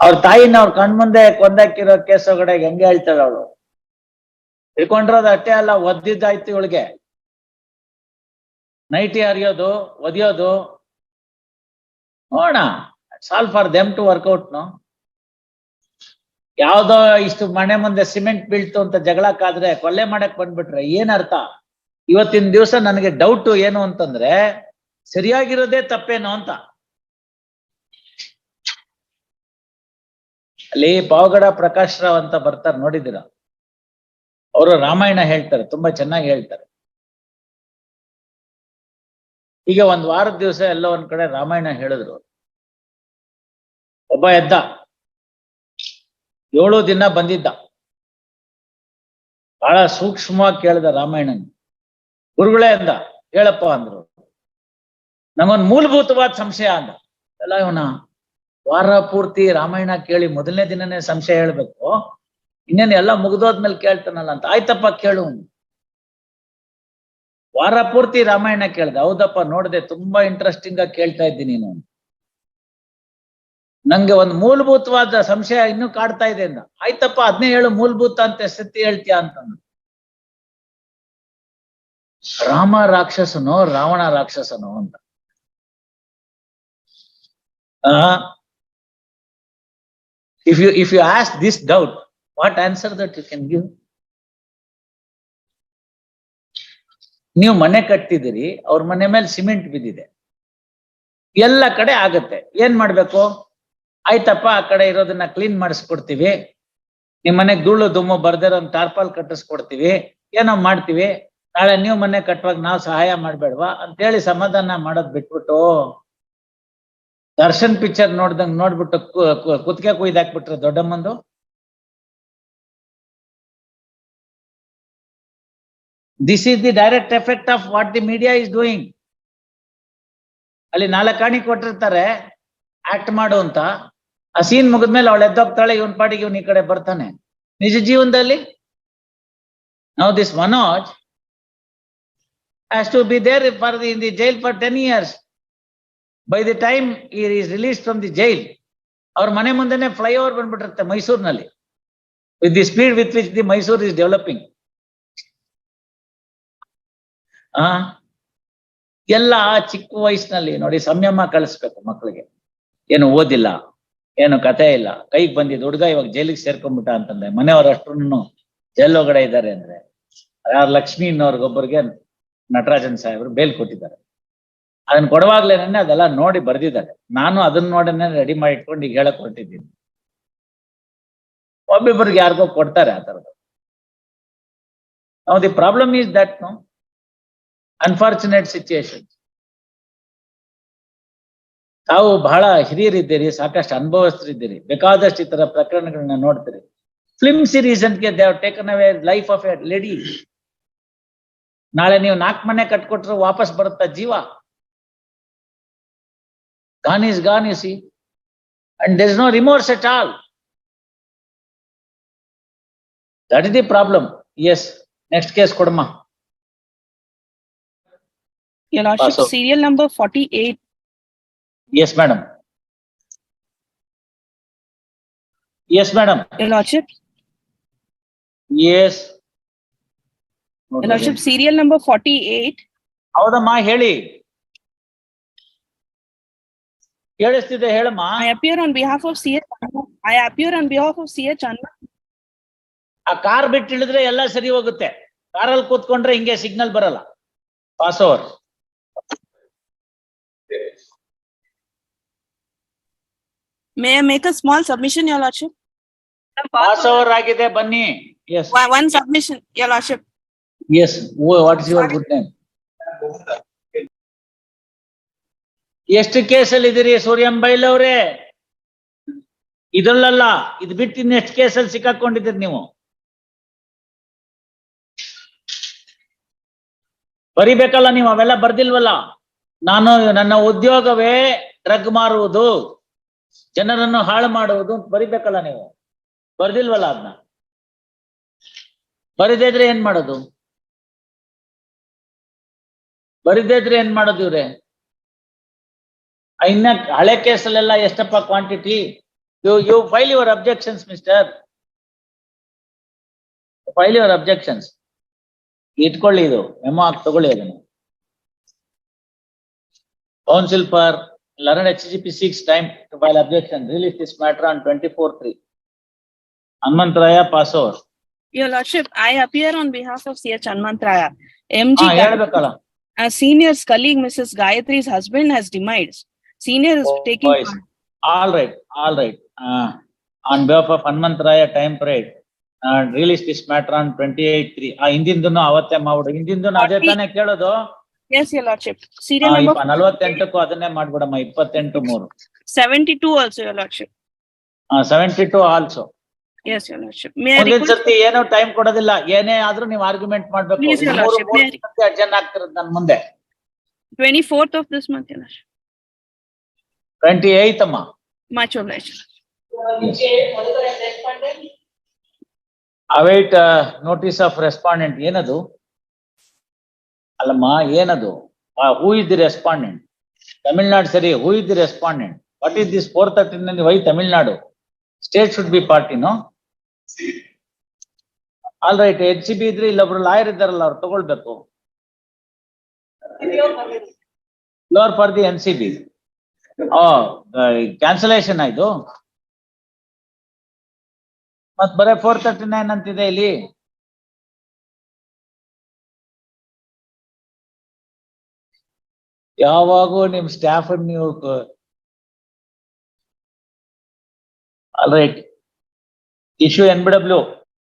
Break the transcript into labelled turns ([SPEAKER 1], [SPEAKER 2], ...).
[SPEAKER 1] ಅವ್ರ ತಾಯಿನ ಅವ್ರ ಕಣ್ಮುಂದೆ ಕೊಂದಾಕಿರೋ ಕೇಸ್ ಹೆಂಗೆ ಹೇಳ್ತಾಳೆ ಅವಳು? ತಿಳ್ಕೊಂಡಿರೋದು ಅಷ್ಟೇ ಅಲ್ಲ, ಒದ್ದಿದ್ದಾಯ್ತು ಇವಳಿಗೆ. ನೈಟಿ ಹರಿಯೋದು, ಒದಿಯೋದು. ನೋಡ ಸಾಲ್ for them to work out no ಯಾವ್ದೋ ಇಷ್ಟು ಮನೆ ಮುಂದೆ ಸಿಮೆಂಟ್ ಬೀಳ್ತು ಅಂತ ಜಗಳಕ್ಕಾದ್ರೆ ಕೊಲ್ಲೆ ಮಾಡಕ್ ಬಂದ್ಬಿಟ್ರೆ ಏನ್ ಅರ್ಥ? ಇವತ್ತಿನ ದಿವಸ ನನಗೆ ಡೌಟ್ ಏನು ಅಂತಂದ್ರೆ, ಸರಿಯಾಗಿರೋದೇ ತಪ್ಪೇನೋ ಅಂತ. ಅಲ್ಲಿ ಪಾವಗಡ ಪ್ರಕಾಶ್ ರಾವ್ ಅಂತ ಬರ್ತಾರೆ ನೋಡಿದಿರ ಅವರು ರಾಮಾಯಣ ಹೇಳ್ತಾರೆ, ತುಂಬಾ ಚೆನ್ನಾಗಿ ಹೇಳ್ತಾರೆ. ಈಗ ಒಂದ್ ವಾರದ ದಿವಸ ಎಲ್ಲ ಒಂದ್ ಕಡೆ ರಾಮಾಯಣ ಹೇಳಿದ್ರು ಒಬ್ಬ ಎದ್ದ. ಏಳು ದಿನ ಬಂದಿದ್ದ. ಬಹಳ ಸೂಕ್ಷ್ಮವಾಗಿ ಕೇಳಿದ ರಾಮಾಯಣನ್. ಗುರುಗಳೇ ಅಂದ, ಹೇಳಪ್ಪ ಅಂದ್ರು. ನಂಗೊಂದ್ ಮೂಲಭೂತವಾದ ಸಂಶಯ ಅಂದ. ಎಲ್ಲ ಇವನ ವಾರ ಪೂರ್ತಿ ರಾಮಾಯಣ ಕೇಳಿ ಮೊದಲನೇ ದಿನನೇ ಸಂಶಯ ಹೇಳ್ಬೇಕು. ಇನ್ನೇನು ಎಲ್ಲ ಮುಗಿದೋದ್ಮೇಲೆ ಕೇಳ್ತಾನಲ್ಲ ಅಂತ. ಆಯ್ತಪ್ಪ ಕೇಳು. ವಾರ ಪೂರ್ತಿ ರಾಮಾಯಣ ಕೇಳ್ದೆ. ಹೌದಪ್ಪ, ನೋಡ್ದೆ, ತುಂಬಾ ಇಂಟ್ರೆಸ್ಟಿಂಗ್ ಆಗಿ ಕೇಳ್ತಾ ಇದ್ದೀನಿ ನಾನು. ನಂಗೆ ಒಂದು ಮೂಲಭೂತವಾದ ಸಂಶಯ ಇನ್ನೂ ಕಾಡ್ತಾ ಇದೆ ಅಂದ. ಆಯ್ತಪ್ಪ ಅದನ್ನೇ ಹೇಳು, ಮೂಲಭೂತ ಅಂತ ಸ್ಥಿತಿ ಹೇಳ್ತೀಯ ಅಂತಂದ. ರಾಮ ರಾಕ್ಷಸನೋ, ರಾವಣ ರಾಕ್ಷಸನೋ ಅಂತ. If you if you ask this doubt what answer that you can give? ನೀವು ಮನೆ ಕಟ್ಟಿದಿರಿ ಅವ್ರ ಮನೆ ಮೇಲೆ ಸಿಮೆಂಟ್ ಬಿದ್ದಿದೆ. ಎಲ್ಲ ಕಡೆ ಆಗತ್ತೆ. ಏನ್ ಮಾಡ್ಬೇಕು? ಆಯ್ತಪ್ಪ, ಆ ಕಡೆ ಇರೋದನ್ನ ಕ್ಲೀನ್ ಮಾಡಿಸ್ಕೊಡ್ತೀವಿ. ನಿಮ್ ಮನೆಗ್ ಧೂಳು ದುಮ್ಮು ಬರ್ದಿರೋ ಒಂದು ಟಾರ್ಪಾಲ್ ಕಟ್ಟಿಸ್ಕೊಡ್ತೀವಿ. ಏನೋ ಮಾಡ್ತೀವಿ. ನಾಳೆ ನೀವು ಮನೆ ಕಟ್ಟುವಾಗ ನಾವು ಸಹಾಯ ಮಾಡ್ಬೇಡ್ವಾ? ಅಂತೇಳಿ ಸಮಾಧಾನ ಮಾಡೋದ್ ಬಿಟ್ಬಿಟ್ಟು ದರ್ಶನ್ ಪಿಕ್ಚರ್ ನೋಡ್ದಂಗ್ ನೋಡ್ಬಿಟ್ಟು ಕುತ್ತಿಗೆ ಕು- ಹಾಕ್ಬಿಟ್ರೆ ದೊಡ್ಡಮ್ಮಂದು. This is the direct effect of what the media is doing ಅಲ್ಲಿ ನಾಲ್ಕಾಣಿ ಕೊಟ್ಟಿರ್ತಾರೆ ಆಕ್ಟ್ ಮಾಡು ಅಂತ. ಆ ಸೀನ್ ಮುಗಿದ್ಮೇಲೆ ಅವಳು ಎದ್ದೋಗ್ತಾಳೆ, ಇವನ್ ಪಾಡಿಗೆ ಇವನ್ ಈ ಕಡೆ ಬರ್ತಾನೆ. ನಿಜ ಜೀವನದಲ್ಲಿ? ನಾವು this Manoj has to be there for the in the jail for ten years by the time is release from the jail ಅವ್ರ ಮನೆ ಮುಂದೆನೆ ಫ್ಲೈಓವರ್ ಬಂದ್ಬಿಟ್ಟಿರುತ್ತೆ ಮೈಸೂರಿನಲ್ಲಿ. With the speed with which the Mysore is developing ಆ? ಎಲ್ಲ ಚಿಕ್ಕ ವಯಸ್ಸಿನಲ್ಲಿ ನೋಡಿ ಸಂಯಮ ಕಳಿಸ್ಬೇಕು ಮಕ್ಕಳಿಗೆ ಏನು ಓದಿಲ್ಲ, ಏನು ಕತೆ ಇಲ್ಲ. ಕೈಗೆ ಬಂದಿದ್ದು ಹುಡುಗ ಇವಾಗ ಜೈಲಿಗೆ ಸೇರ್ಕೊಂಡ್ಬಿಟ್ಟ ಅಂತಂದ್ರೆ ಮನೆಯವ್ರ ಅಷ್ಟ್ರು ಜೈಲ್ ಒಳಗಡೆ ಇದ್ದಾರೆ ಅಂದ್ರೆ. ಯಾರು ಲಕ್ಷ್ಮಿ ಅನ್ನೋರ್ಗೊಬ್ಬರಿಗೆ ನಟರಾಜನ್ ಸಾಹೇಬ್ರು ಬೇಲ್ ಕೊಟ್ಟಿದ್ದಾರೆ. ಅದನ್ನ ಕೊಡುವಾಗ್ಲೇನೆ ಅದೆಲ್ಲ ನೋಡಿ ಬರ್ದಿದ್ದಾರೆ. ನಾನು ಅದನ್ನ ನೋಡನೆ ರೆಡಿ ಮಾಡಿ ಇಟ್ಕೊಂಡು ಈಗ ಹೇಳಕ್ ಹೊರಟಿದ್ದೀನಿ. ಒಬ್ಬಿಬ್ಬರಿಗೆ ಯಾರಿಗೋ ಕೊಡ್ತಾರೆ ಆ ತರದ್ದು. ನಾವು the problem is that no unfortunate situation ತಾವು ಬಹಳ ಹಿರಿಯರಿದ್ದೀರಿ, ಸಾಕಷ್ಟು ಅನುಭವಸ್ಥರಿದ್ದೀರಿ. ಬೇಕಾದಷ್ಟು ಈ ತರ ಪ್ರಕರಣಗಳನ್ನ ನೋಡ್ತೀರಿ. Film series ಅಂತಕ್ಕೆ they taken away life of a lady ನಾಳೆ ನೀವು ನಾಲ್ಕು ಮನೆ ಕಟ್ಕೊಟ್ರೆ ವಾಪಸ್ ಬರುತ್ತಾ ಜೀವ? Gone is gone you see and there is no remorse at all that is the problem yes next case ಕೊಡಮ್ಮ
[SPEAKER 2] Your Lordship,
[SPEAKER 1] Pass out.
[SPEAKER 2] serial number forty-eight,
[SPEAKER 1] yes madam yes madam
[SPEAKER 2] Your Lordship,
[SPEAKER 1] yes
[SPEAKER 2] Your Lordship, serial number forty-eight,
[SPEAKER 1] ಹೌದಮ್ಮ ಹೇಳಿ ಕೇಳಿಸ್ತಿದ್ದೆ ಹೇಳಮ್ಮ.
[SPEAKER 2] I appear on behalf of C H I appear on behalf of C H
[SPEAKER 1] ಆ car ಬಿಟ್ಟು ಇಳಿದ್ರೆ ಎಲ್ಲ ಸರಿ ಹೋಗುತ್ತೆ. ಕಾರಲ್ಲಿ ಕೂತ್ಕೊಂಡ್ರೆ ಹಿಂಗೆ ಸಿಗ್ನಲ್ ಬರಲ್ಲ. Pass over
[SPEAKER 2] may make a small submission ಯಾವ ಲಾಶಿಪ್
[SPEAKER 1] ಪಾಸ್ ಓವರ್ ಆಗಿದೆ ಬನ್ನಿ. ಎಸ್
[SPEAKER 2] ಒನ್ ಸಬ್ಮಿಷನ್ ಯಾವ lordship
[SPEAKER 1] yes what is your good name ಎಷ್ಟು ಕೇಸಲ್ಲಿ ಇದೀರಿ ಸೂರ್ಯಂ ಬೈಲವ್ರೆ ಇದಲ್ಲಲ್ಲ ಇದು ಬಿಟ್ಟು ಇನ್ನೆಷ್ಟು ಕೇಸಲ್ಲಿ ಸಿಕ್ಕಾಕೊಂಡಿದ್ದೀರಿ ನೀವು? ಬರಿಬೇಕಲ್ಲ ನೀವು, ಅವೆಲ್ಲ ಬರ್ದಿಲ್ವಲ್ಲ? ನಾನು ನನ್ನ ಉದ್ಯೋಗವೇ ಡ್ರಗ್ ಮಾರುವುದು, ಜನರನ್ನು ಹಾಳು ಮಾಡುವುದು ಬರಿಬೇಕಲ್ಲ ನೀವು? ಬರ್ದಿಲ್ವಲ್ಲ ಅದನ್ನ ಬರಿದೇದ್ರೆ ಏನ್ ಮಾಡೋದು? ಬರಿದೇದ್ರೆ ಏನ್ ಮಾಡೋದು ಇವ್ರೆ? ಇನ್ನ ಹಳೆ ಕೇಸಲ್ಲೆಲ್ಲ ಎಷ್ಟಪ್ಪ quantity You, you file your objections, mister. File your objections. ಇಟ್ಕೊಳ್ಳಿ ಇದು ಮೆಮೊ ಹಾಕಿ ತಗೊಳ್ಳಿ ಅದನ್ನು. Council for Learned HGP seeks time to file objection, release this matter on twenty-four three. Hanmantraya pass over.
[SPEAKER 2] Your lordship, I appear on behalf of C.H. Hanmantraya. MG,
[SPEAKER 1] ಹಾ, ಹೇಳ್ಬೇಕಲ್ಲ.
[SPEAKER 2] a senior's colleague, Mrs. Gayatri's husband has demised. Senior is
[SPEAKER 1] Oh,
[SPEAKER 2] taking.
[SPEAKER 1] boys. All right, all right. Uh, on behalf of Hanmantraya time parade, uh, release this matter on twenty-eight three. ಆ ಹಿಂದಿಂದನು ಅವತ್ತೇ ಮಾಡ್ಬಿಡು. ಹಿಂದಿಂದನು ಅದೇ ತಾನೇ ಕೇಳೋದು.
[SPEAKER 2] Yes, your lordship. Serial number
[SPEAKER 1] ನಲವತ್ತೆಂಟಕ್ಕೂ ಅದನ್ನೇ ಮಾಡ್ಬಿಡಮ್ಮ ಇಪ್ಪತ್ತೆಂಟು ಮೂರು.
[SPEAKER 2] seventy-two also, your lordship.
[SPEAKER 1] Seventy two also.
[SPEAKER 2] Yes, your lordship. May I
[SPEAKER 1] ಮುಂದಿನ
[SPEAKER 2] request,
[SPEAKER 1] ಸರ್ತಿ ಏನೋ ಟೈಮ್ ಕೊಡೋದಿಲ್ಲ. ಏನೇ ಆದ್ರೂ ನೀವು ಆರ್ಗ್ಯುಮೆಂಟ್ ಮಾಡ್ಬೇಕು.
[SPEAKER 2] Please, your
[SPEAKER 1] ಮೂರು
[SPEAKER 2] lordship, may I-
[SPEAKER 1] ಸರ್ತಿ ಅಡ್ಜನ್ ಆಗ್ತಿರೋದು ನನ್ ಮುಂದೆ.
[SPEAKER 2] twenty-fourth of this month, your lordship. Much obliged.
[SPEAKER 1] await uh, notice of respondent. ಏನದು? ಅಲ್ಲಮ್ಮ ಏನದು? Who is the respondent Tamilnadu ಸರಿ who is the respondent what is this four thirty why Tamilnadu? State should be ಪಾರ್ಟಿನೋ all right H C B ಇದ್ರೆ ಇಲ್ಲೊಬ್ರು lawyer ಇದ್ದಾರಲ್ಲ ಅವ್ರು ತಗೊಳ್ಬೇಕು. Lower for the N C B cancellation ಆಯ್ತು? ಮತ್ ಬರೇ four thirty nine ಅಂತಿದೆ ಇಲ್ಲಿ. ಯಾವಾಗೂ ನಿಮ್ ಸ್ಟಾಫ್ ನೀವು all right issue N B W